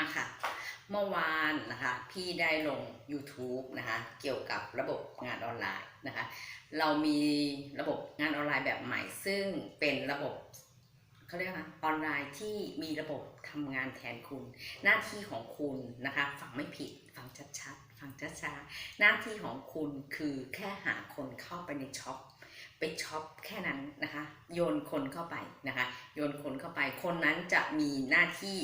มาค่ะ เมื่อวานนะคะพี่ได้ลง YouTube นะคะเกี่ยวกับระบบงานออนไลน์นะคะเรามีระบบงานออนไลน์แบบใหม่ ซึ่งเป็นระบบเขาเรียกว่าออนไลน์ที่มีระบบทำงานแทนคุณ หน้าที่ของคุณนะคะฟังไม่ผิดฟังชัดๆฟังช้าๆหน้าที่ของคุณคือแค่หาคนเข้าไปในช็อปไปช็อปแค่นั้นนะคะ โยนคนเข้าไปนะคะ โยนคนเข้าไป คนนั้นจะมีหน้าที่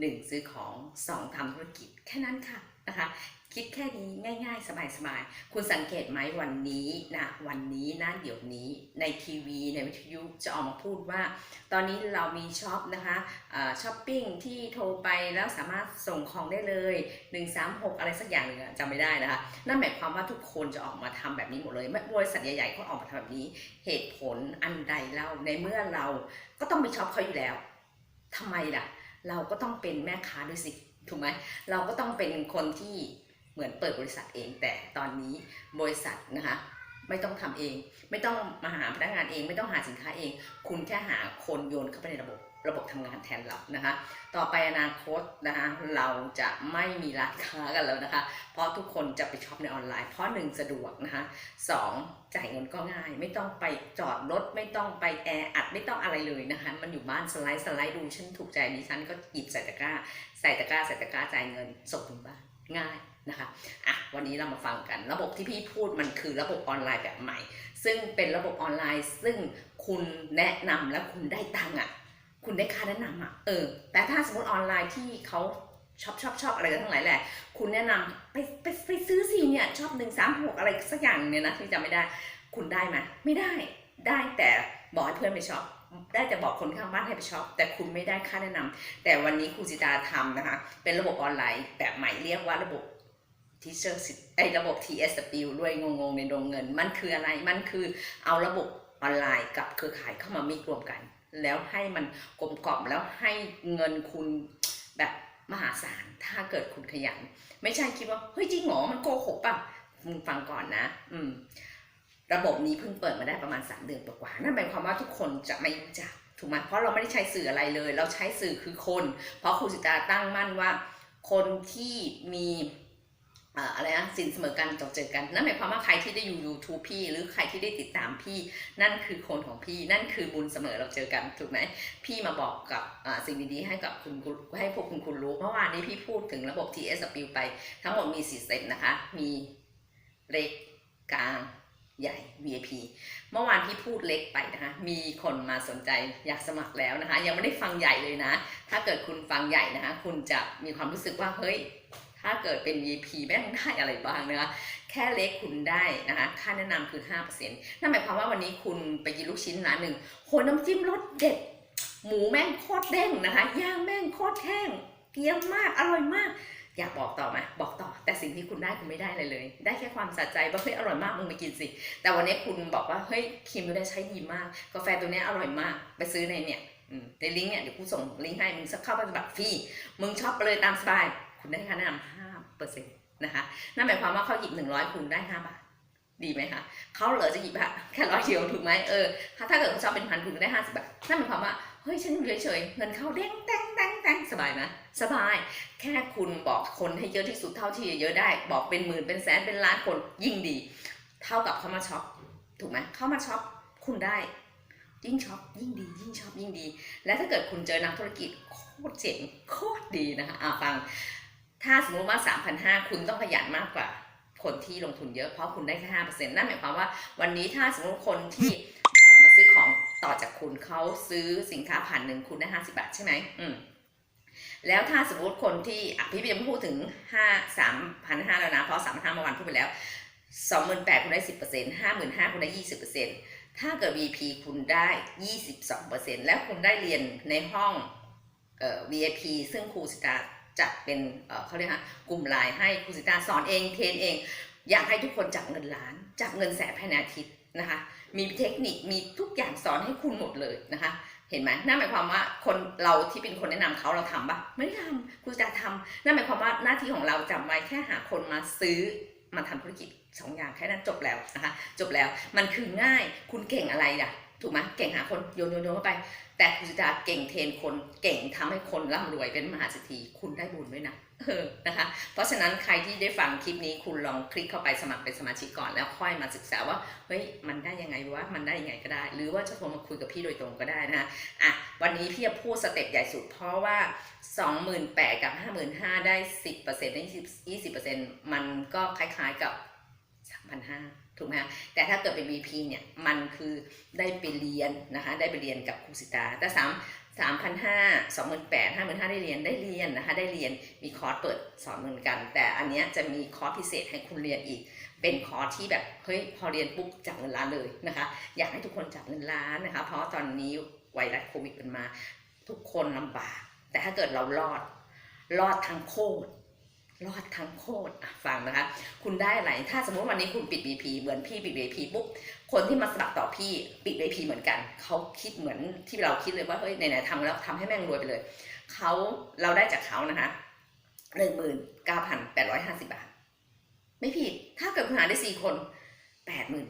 หนึ่งซื้อของสองทำธุรกิจแค่นั้นค่ะนะคะคิดแค่นี้ง่าย ๆ สบายๆ คุณสังเกตไหมวันนี้นะวันนี้นะเดี๋ยวนี้ในทีวีในวิทยุจะออกมาพูดว่า ตอนนี้เรามีช็อปนะคะช้อปปิ้งที่โทรไปแล้วสามารถส่งของได้เลย 136 อะไรสักอย่างหนึ่งจำไม่ได้นะคะนั่นหมายความว่าทุกคนจะออกมาทำแบบนี้หมดเลยไม่บริษัทใหญ่ๆเขาออกมาทำแบบนี้ เหตุผลอันใดเล่าในเมื่อเราก็ต้องไปช็อปเขาอยู่แล้วทำไมล่ะ เราก็ต้องเป็นแม่ค้าด้วยสิถูกไหมเราก็ต้องเป็นคนที่เหมือนเปิดบริษัทเอง แต่ตอนนี้บริษัทนะคะไม่ต้องทำเอง ไม่ต้องมาหาพนักงานเอง ไม่ต้องหาสินค้าเอง คุณแค่หาคนโยนเข้าไปในระบบ ระบบทำงานแทนเรานะคะ ต่อไปอนาคตนะคะเราจะไม่มีร้านค้ากันแล้วนะคะ เพราะทุกคนจะไปช็อปในออนไลน์ เพราะหนึ่งสะดวกนะคะสองจ่ายเงินก็ง่าย ไม่ต้องไปจอดรถไม่ต้องไปแออัดไม่ต้องอะไรเลยนะคะ มันอยู่บ้านสไลด์สไลด์ดูฉันถูกใจดิฉันก็หยิบใส่ตะกร้า ใส่ตะกร้าใส่ตะกร้าจ่ายเงินส่งถึงบ้านง่ายนะคะอะวันนี้เรามาฟังกัน ระบบที่พี่พูดมันคือระบบออนไลน์แบบใหม่ ซึ่งเป็นระบบออนไลน์ซึ่งคุณแนะนำแล้วคุณได้ตังค์อะ คุณได้ค่าแนะนำอะเออ แต่ถ้าสมมติออนไลน์ที่เขาชอบชอบชอบอะไรกันทั้งหลายแหละ คุณแนะนำไปไปไปซื้อสิเนี่ยชอบหนึ่งสามหกอะไรสักอย่างเนี่ยนะที่จำไม่ได้ คุณได้ไหมไม่ได้ได้แต่บอกให้เพื่อนไปช็อปได้แต่บอกคนข้างบ้านให้ไปช็อปแต่คุณไม่ได้ค่าแนะนำแต่วันนี้ครูสิตาทำนะคะ เป็นระบบออนไลน์แบบใหม่เรียกว่าระบบ Teacher ไอระบบ TSW ด้วยงงๆในดงเงิน มันคืออะไรมันคือเอาระบบออนไลน์กับเครือข่ายเข้ามามิกรวมกัน แล้วให้มันกลมกล่อมแล้วให้เงินคุณแบบมหาศาลถ้าเกิดคุณขยัน ไม่ใช่คิดว่าเฮ้ยจริงหรอมันโกหกป่ะมึงฟังก่อนนะ อืม ระบบนี้เพิ่งเปิดมาได้ประมาณ 3 เดือนกว่านั่นหมายความว่าทุกคนจะไม่รู้จักถูกไหมเพราะเราไม่ได้ใช้สื่ออะไรเลย เราใช้สื่อคือคน เพราะครูสิตาตั้งมั่นว่า คนที่มี อะไรนะสินเสมอกันจงเจอกัน นั่นหมายความว่าใครที่ได้อยู่ YouTube พี่ หรือใครที่ได้ติดตามพี่ นั่นคือคนของพี่ นั่นคือบุญเสมอเราเจอกันถูกไหมพี่มาบอกกับสิ่งดีๆให้กับคุณให้พวกคุณคุณรู้เมื่อวานนี้พี่พูดถึงระบบ TSW ไปทั้งหมดมี4สเต็ปนะคะ มีเล็กกลางใหญ่ VIP เมื่อวานพี่พูดเล็กไปนะคะ มีคนมาสนใจอยากสมัครแล้วนะคะ ยังไม่ได้ฟังใหญ่เลยนะ ถ้าเกิดคุณฟังใหญ่นะคะ คุณจะมีความรู้สึกว่าเฮ้ย ถ้าเกิดเป็น VP แม่งได้อะไรบ้างนะคะแค่เล็กคุณได้นะคะค่าแนะนำคือ 5%นั่นหมายความว่าวันนี้คุณไปกินลูกชิ้นร้านหนึ่งโหน้ำจิ้มรสเด็ด หมูแม่งโคตรเด้งนะคะย่างแม่งโคตรแห้งเกี๊ยมมากอร่อยมากอยากบอกต่อไหมบอกต่อ แต่สิ่งที่คุณได้คุณไม่ได้เลยเลย ได้แค่ความสะใจว่าเฮ้ยอร่อยมากมึงไปกินสิ แต่วันนี้คุณบอกว่าเฮ้ยครีมตัวนี้ใช้ดีมาก กาแฟตัวนี้อร่อยมาก ไปซื้อในเนี่ยในลิงก์เนี่ยเดี๋ยวกูส่งลิงก์ให้มึงสักเข้าไปแบบฟรีมึงชอปไปเลยตามสบาย คุณได้ค่าแนะนำห้าเปอร์เซ็นต์นะคะนั่นหมายความว่าเขาหยิบหนึ่งร้อยคุณได้ห้าบาทดีไหมคะเขาเหลือจะหยิบแค่ร้อยเดียวถูกไหมเออถ้าเกิดเขาชอบเป็นพันคุณได้ห้าสิบบาทนั่นหมายความว่าเฮ้ยฉันอยู่เฉยๆเงินเข้าเด้งแต้งแต้งแต้งสบายไหมสบาย แค่คุณบอกคนให้เยอะที่สุดเท่าที่จะเยอะได้ บอกเป็นหมื่นเป็นแสนเป็นล้านคนยิ่งดี เท่ากับเขามาช็อปถูกไหมเข้ามาช็อปคุณได้ ยิ่งช็อปยิ่งดี ยิ่งช็อปยิ่งดี และถ้าเกิดคุณเจอนักธุรกิจโคตรเจ๋งโคตรดีนะคะอ่าฟัง ถ้าสมมติว่า 3,500 คุณต้องขยันมากกว่าคนที่ลงทุนเยอะเพราะคุณได้แค่5%นั่นหมายความว่าวันนี้ถ้าสมมติคนที่มาซื้อของต่อจากคุณเขาซื้อสินค้าผ่านหนึ่งคุณได้50บาทใช่ไหมอืมแล้วถ้าสมมติคนที่อะพี่ยังไม่พูดถึง5 3,500แล้วนะเพราะ3,500เมื่อวานพูดไปแล้ว28,000คุณได้10% 55,000คุณได้20%ถ้าเกิด VP คุณได้22%แล้วคุณได้เรียนในห้องเอ่อ VIP ซึ่งครูสตาร์ จัดเป็นเขาเรียกว่ากลุ่มไลน์ให้ครูสิตาสอนเองเทรนเอง อยากให้ทุกคนจับเงินล้านจับเงินแสนภายในอาทิตย์นะคะมีเทคนิคมีทุกอย่างสอนให้คุณหมดเลยนะคะเห็นไหมนั่นหมายความว่าคนเราที่เป็นคนแนะนำเขาเราทำปะไม่ได้ทำครูจะทำนั่นหมายความว่าหน้าที่ของเราจำไว้แค่หาคนมาซื้อมาทำธุรกิจสองอย่างแค่นั้นจบแล้วนะคะจบแล้วมันคือง่ายคุณเก่งอะไรล่ะ ถูกไหมเก่งหาคนโยนโยนโยนเข้าไป แต่คุณสิตาเก่งเทรนคนเก่งทำให้คนร่ำรวยเป็นมหาเศรษฐีคุณได้บุญด้วยนะเออนะคะเพราะฉะนั้นใครที่ได้ฟังคลิปนี้คุณลองคลิกเข้าไปสมัครเป็นสมาชิกก่อนแล้วค่อยมาศึกษาว่าเฮ้ยมันได้ยังไงวะมันได้ยังไงก็ได้ หรือว่าจะโทรมาคุยกับพี่โดยตรงก็ได้นะคะอะวันนี้พี่จะพูดสเต็ปใหญ่สุดเพราะว่า 28,000 กับ 55,000 ได้ 10%ได้20%มันก็คล้ายๆกับ 3,500 ถูกไหมคะแต่ถ้าเกิดเป็น VP เนี่ยมันคือได้ไปเรียนนะคะได้ไปเรียนกับครูสิตาแต่3 3,500 28,000 55,000ได้เรียนได้เรียนนะคะได้เรียนมีคอร์สเปิดสอนเหมือนกัน แต่อันเนี้ยจะมีคอร์สพิเศษให้คุณเรียนอีก เป็นคอร์สที่แบบเฮ้ยพอเรียนปุ๊บจับเงินล้านเลยนะคะ อยากให้ทุกคนจับเงินล้านนะคะ เพราะตอนนี้ไวรัสโควิดมันมา ทุกคนลำบาก แต่ถ้าเกิดเรารอดรอดทั้งโคตร รอดทั้งโคตรฟังนะคะ คุณได้อะไร ถ้าสมมติวันนี้คุณปิด VP เหมือนพี่ปิด VP ปุ๊บ คนที่มาสมัครต่อพี่ปิด VP เหมือนกัน เขาคิดเหมือนที่เราคิดเลยว่า เฮ้ย ไหนๆทำแล้วทำให้แม่งรวยไปเลย เขาเราได้จากเขานะคะหนึ่งหมื่นเก้าพันแปดร้อยห้าสิบาท ไม่ผิด ถ้าเกิดคุณหาได้สี่คนแปดหมื่น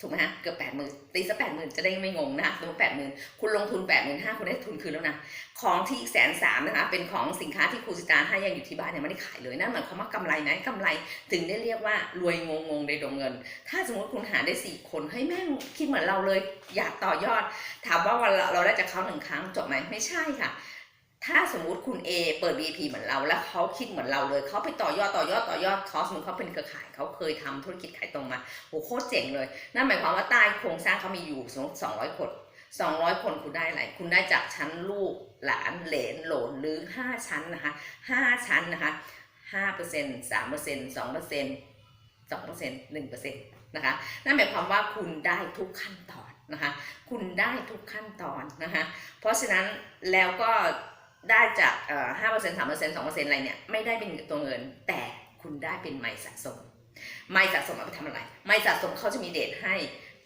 ถูกไหมฮะเกือบแปดหมื่นตีซะแปดหมื่นจะได้ไม่งงนะคะสมมติแปดหมื่นคุณลงทุนแปดหมื่นห้าคุณได้ทุนคืนแล้วนะของที่อีกแสนสามนะคะเป็นของสินค้าที่ครูสิตาให้ยังอยู่ที่บ้านยังไม่ได้ขายเลยนั่นหมายความว่ากำไรไหมกำไรถึงได้เรียกว่ารวยงงงในดงเงิน ถ้าสมมติคุณหาได้สี่คนเฮ้ยแม่งคิดเหมือนเราเลย อยากต่อยอด ถามว่าวันเราได้จากเขาหนึ่งครั้งจบไหมไม่ใช่ค่ะ ถ้าสมมุติคุณ A เปิด BP เหมือนเรา แล้วเขาคิดเหมือนเราเลย เขาไปต่อยอดต่อยอดต่อยอดเขาสมมติเขาเป็นเครือข่ายเขาเคยทำธุรกิจขายตรงมาโหโคตรเจ๋งเลย นั่นหมายความว่าใต้โครงสร้างเขามีอยู่สมมติสองร้อยคนสองร้อยคนคุณได้อะไร คุณได้จากชั้นลูกหลานเหลนโหลนหรือห้าชั้นนะคะห้าชั้นนะคะห้าเปอร์เซ็นต์สามเปอร์เซ็นต์สองเปอร์เซ็นต์สองเปอร์เซ็นต์หนึ่งเปอร์เซ็นต์นะคะ นั่นหมายความว่าคุณได้ทุกขั้นตอนนะคะ คุณได้ทุกขั้นตอนนะคะ เพราะฉะนั้นแล้วก็ ได้จากห้าเปอร์เซ็นต์สามเปอร์เซ็นต์สองเปอร์เซ็นต์อะไรเนี่ยไม่ได้เป็นตัวเงิน แต่คุณได้เป็นไม้สะสม ไม้สะสมเอาไปทำอะไร ไม้สะสมเขาจะมีเดทให้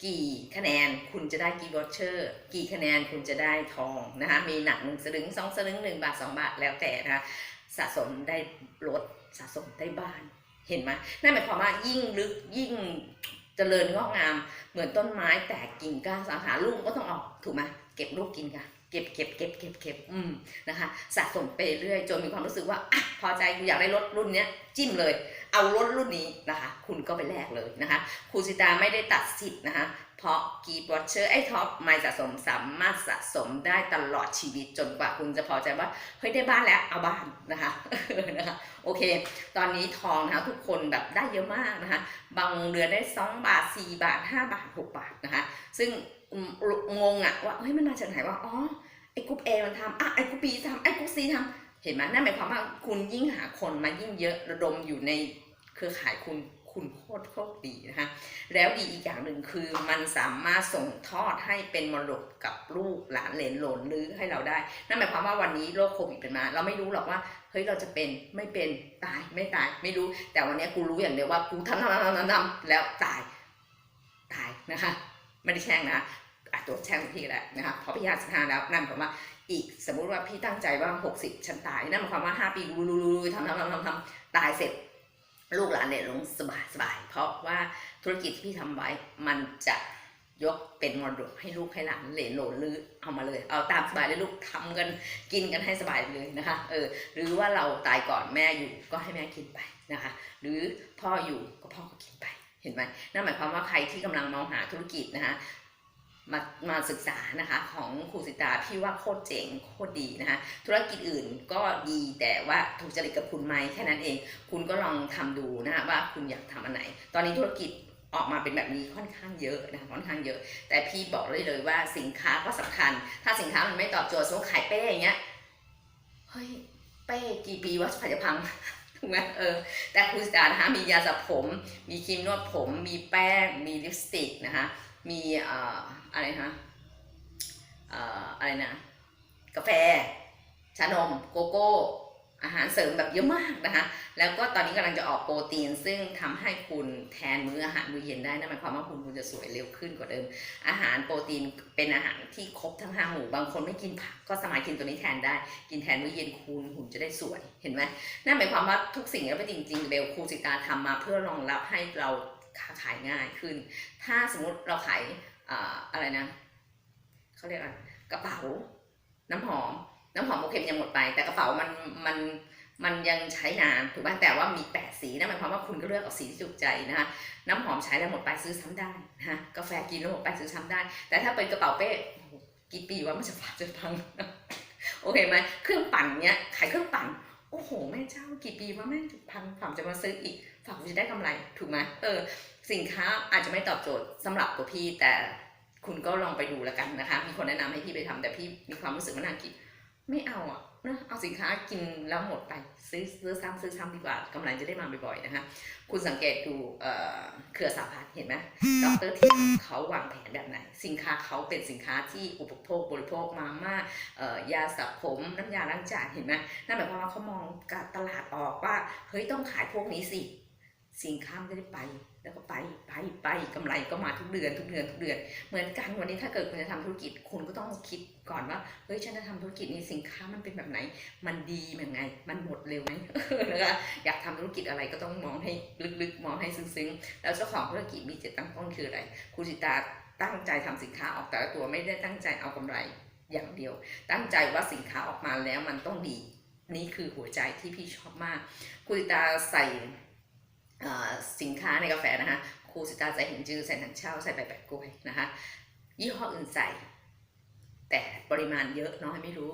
กี่คะแนนคุณจะได้กี่วอเชอร์กี่คะแนนคุณจะได้ทองนะคะมีหนักหนึ่งสลึงสองสลึงหนึ่งบาทสองบาทแล้วแต่นะคะสะสมได้รถสะสมได้บ้านเห็นไหมนั่นหมายความว่ายิ่งลึกยิ่งเจริญงอกงามเหมือนต้นไม้แตกกิ่งก้านสาขาลูกก็ต้องออกถูกไหมเก็บลูกกินค่ะ เก็บเก็บเก็บเก็บเก็บอืมนะคะสะสมไปเรื่อยจนมีความรู้สึกว่าอะพอใจกูอยากได้รถรุ่นเนี้ยจิ้มเลย เอารถรุ่นนี้นะคะ คุณก็ไปแลกเลยนะคะครูสิตาไม่ได้ตัดสิทธิ์นะคะ เพราะกีบอชเชอร์ไอ้ท็อปไม่สะสมสามารถสะสมได้ตลอดชีวิตจนกว่าคุณจะพอใจว่าเฮ้ยได้บ้านแล้วเอาบ้านนะคะนะคะโอเค ตอนนี้ทองนะคะทุกคนแบบได้เยอะมากนะคะ บางเดือนได้ 2 บาท 4 บาท 5 บาท 6 บาทนะคะ ซึ่ง งงอะว่าเฮ้ยมันมาจากไหนวะอ๋อไอ้กรุ๊ปเอมันทำอะไอ้กรุ๊ปบีทำไอ้กรุ๊ปซีทำเห็นไหมนั่นหมายความว่าคุณยิ่งหาคนมายิ่งเยอะระดมอยู่ในเครือข่ายคุณคุณโคตรโคตรดีนะคะแล้วดีอีกอย่างหนึ่งคือมันสามารถส่งทอดให้เป็นมรดกกับลูกหลานเหลนหลนหรือให้เราได้ นั่นหมายความว่าวันนี้โรคโควิดเป็นมา เราไม่รู้หรอกว่าเฮ้ยเราจะเป็นไม่เป็นตายไม่ตายไม่รู้ แต่วันนี้กูรู้อย่างเดียวว่ากูทำทำทำทำแล้วตายตายนะคะ ไม่ได้แช่งนะอะตัวแช่งพี่ก็ได้นะคะเพราะพี่ห้าสิบห้าแล้วนั่นหมายความว่าอีกสมมุติว่าพี่ตั้งใจว่าหกสิบฉันตายนั่นหมายความว่าห้าปีรู้รู้รู้ทำทำทำทำทำตายเสร็จ ลูกหลานเนี่ยลงสบายสบาย เพราะว่าธุรกิจที่พี่ทำไว้มันจะยกเป็นมรดกให้ลูกให้หลานเหลนโหลนหรือเอามาเลย เอาตามสบายเลยลูกทำกันกินกันให้สบายเลยนะคะเออหรือว่าเราตายก่อนแม่อยู่ก็ให้แม่กินไปนะคะ หรือพ่ออยู่ก็พ่อก็กินไป เห็นไหมนั่นหมายความว่าใครที่กำลังมองหาธุรกิจนะคะมามาศึกษานะคะของครูสิตาพี่ว่าโคตรเจ๋งโคตรดีนะคะธุรกิจอื่นก็ดีแต่ว่าถูกจริตกับคุณไหมแค่นั้นเอง คุณก็ลองทำดูนะคะว่าคุณอยากทำอันไหน ตอนนี้ธุรกิจออกมาเป็นแบบนี้ค่อนข้างเยอะนะค่อนข้างเยอะ แต่พี่บอกเลยเลยว่าสินค้าก็สำคัญ ถ้าสินค้ามันไม่ตอบโจทย์สมมติขายเป้อย่างเงี้ยเฮ้ยเป้กี่ปีวะผัจะพัง ถูกไหมเออ แต่ครูสิตานะคะมียาสระผม มีครีมนวดผม มีแป้ง มีลิปสติกนะคะ มีเอ่ออะไรคะเอ่ออะไรนะ กาแฟ ชานม โกโก้ อาหารเสริมแบบเยอะมากนะคะ แล้วก็ตอนนี้กำลังจะออกโปรตีน ซึ่งทำให้คุณแทนมื้ออาหารมื้อเย็นได้นั่นหมายความว่าคุณคุณจะสวยเร็วขึ้นกว่าเดิม อาหารโปรตีนเป็นอาหารที่ครบทั้งห้าหมู่ บางคนไม่กินผักก็สามารถกินตัวนี้แทนได้ กินแทนมื้อเย็นคุณหุ่นจะได้สวย เห็นไหมนั่นหมายความว่าทุกสิ่งแล้วเป็นจริงๆเบลครูสิตาทำมาเพื่อรองรับให้เราขายง่ายขึ้น ถ้าสมมติเราขายออะไรนะเขาเรียกอะไรกระเป๋าน้ำหอม น้ำหอมโอเคมันยังหมดไป แต่กระเป๋ามันมันมันยังใช้นานถูกป่ะแต่ว่ามีแปดสีนั่นหมายความว่าคุณก็เลือกเอาสีที่ถูกใจนะคะน้ำหอมใช้แล้วหมดไปซื้อซ้ำได้นะคะกาแฟกินแล้วหมดไปซื้อซ้ำได้ แต่ถ้าเป็นกระเป๋าเป้กี่ปีว่ามันจะฝาดจะพังโอเคไหมเครื่องปั่นเนี้ยขายเครื่องปั่นโอ้โหแม่เจ้ากี่ปีว่าแม่จะพังฝากจะมาซื้ออีกฝากจะได้กำไรถูกไหมเออสินค้าอาจจะไม่ตอบโจทย์สำหรับตัวพี่แต่คุณก็ลองไปดูแล้วกันนะคะ มีคนแนะนำให้พี่ไปทำแต่พี่มีความรู้สึกว่านาคิด ไม่เอาอะนะเอาสินค้ากินแล้วหมดไปซื้อซื้อซ้ำซื้อซ้ำดีกว่ากำไรจะได้มาบ่อยๆนะคะคุณสังเกตดูเอ่อเครือสาพัฒน์เห็นไหมดรทีเขาวางแผนแบบไหน สินค้าเขาเป็นสินค้าที่อุปโภคบริโภคมามากเอ่อยาสระผมน้ำยาล้างจานเห็นไหมนั่นหมายความว่าเขามองการตลาดออกว่าเฮ้ยต้องขายพวกนี้สิ สินค้ามันจะได้ไป แล้วก็ไปไปไปกำไรก็มาทุกเดือนทุกเดือนทุกเดือน เหมือนกันวันนี้ถ้าเกิดคุณจะทำธุรกิจคุณก็ต้องคิดก่อนว่าเฮ้ยฉันจะทำธุรกิจนี้สินค้ามันเป็นแบบไหน มันดียังไง มันหมดเร็วไหมนะคะอยากทำธุรกิจอะไรก็ต้องมองให้ลึกๆ มองให้ซึ้งๆ แล้วเจ้าของธุรกิจมีเจุดตั้งต้นคืออะไรคุณสิตาตั้งใจทำสินค้าออกแต่ละตัวไม่ได้ตั้งใจเอากำไรอย่างเดียว ตั้งใจว่าสินค้าออกมาแล้วมันต้องดี นี่คือหัวใจที่พี่ชอบมากคุณสิตาใส่ สินค้าในกาแฟนะคะครูสิตาใส่หินจือใส่หนังเช่าใส่ใบแปะกล้วยนะคะยี่ห้ออื่นใส่แต่ปริมาณเยอะน้อยไม่รู้